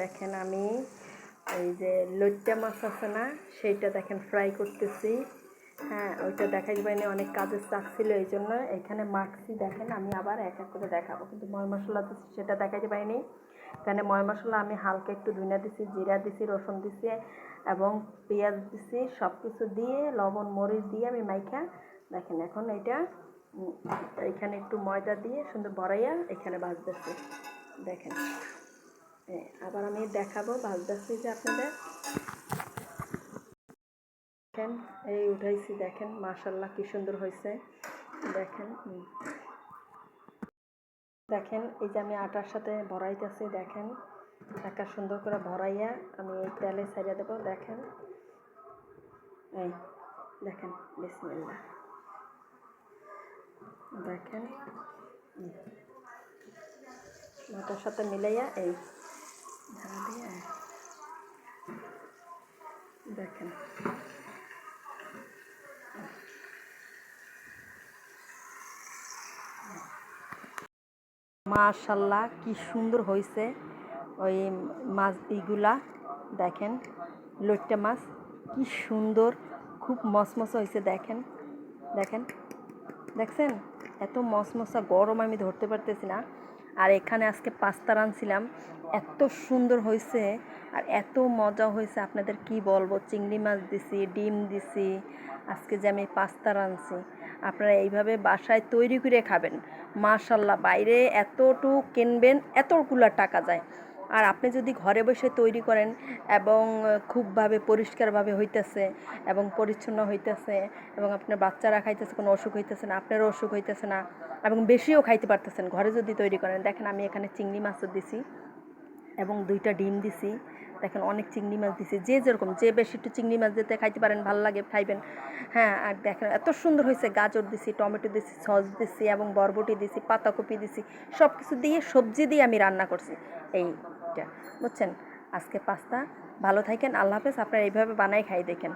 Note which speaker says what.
Speaker 1: দেখেন আমি এই যে লইট্টা মাছ আছে না, সেইটা দেখেন ফ্রাই করতেছি। হ্যাঁ ওইটা দেখাই পাইনি অনেক কাজের চাপ ছিল এই জন্য। এখানে মাখছি, দেখেন, আমি আবার এক এক করে দেখাবো। কিন্তু ময় মশলা দিচ্ছি সেটা দেখাইতে পাইনি এখানে ময় মশলা আমি হালকা একটু ধুইনা দিছি, জিরা দিছি, রসুন দিছি এবং পেঁয়াজ দিছি সব কিছু দিয়ে, লবণ, মরিচ দিয়ে আমি মাইখা, দেখেন এখন এটা এখানে একটু ময়দা দিয়ে সুন্দর বড়াইয়া এখানে ভাজতেছি। দেখেন। আবার আমি দেখাবো ভাজতেছি যে আপনাদের। দেখেন, এই উঠাইছি, দেখেন, মাশাল্লাহ কি সুন্দর হয়েছে দেখেন দেখেন, এই যে আমি আটার সাথে ভরাইতেছি, দেখেন একটা সুন্দর করে ভরাইয়া আমি এই তেলে ছাড়িয়ে দেবো, দেখেন। এই, দেখেন বিসমিল্লা দেখেন। আটার সাথে মিলাইয়া এই ঝাড়া দিয়ে দেখেন। মাশাল্লাহ, কি সুন্দর হয়েছে ওই মাছ ইগুলা দেখেন, লইট্টা মাছ, কি সুন্দর, খুব মসমসা হয়েছে দেখেন। দেখেন, দেখছেন? এত মসমসা গরম আমি ধরতে পারতেছি না। আর এখানে আজকে পাস্তা রাঁধছিলাম। এত সুন্দর হয়েছে আর এত মজা হয়েছে। আপনাদের কি বলব? চিংড়ি মাছ দিছি, ডিম দিছি, আজকে যে আমি পাস্তা রানছি আপনারা এইভাবে বাসায় তৈরি করে খাবেন। মাশাল্লাহ, বাইরে এতটুকু কিনবেন, এতগুলো টাকা যায়। আর আপনি যদি ঘরে বসে তৈরি করেন এবং খুবভাবে পরিষ্কারভাবে হইতেছে এবং পরিচ্ছন্ন হইতেছে এবং আপনার বাচ্চারা খাইতেছে, কোনো অসুখ হইতেছে না, আপনারও অসুখ হইতেছে না এবং বেশিও খাইতে পারতেছেন, ঘরে যদি তৈরি করেন। দেখেন, আমি এখানে চিংড়ি মাছও দিছি এবং দুইটা ডিম দিছি। দেখেন, অনেক চিংড়ি মাছ দিছি, যে যেরকম, যে বেশি একটু চিংড়ি মাছ দিতে খাইতে পারেন, ভালো লাগে, খাইবেন। হ্যাঁ আর দেখেন, এত সুন্দর হয়েছে গাজর দিছি, টমেটো দিছি, সস দিছি এবং বরবটি দিছি, পাতাকপি দিছি সব কিছু দিয়ে, সবজি দিয়ে আমি রান্না করছি। এইটা বুঝছেন? আজকে পাস্তা। ভালো থাকেন আল্লাহ হাফেজ। আপনারা এইভাবে বানাই খাই দেখেন।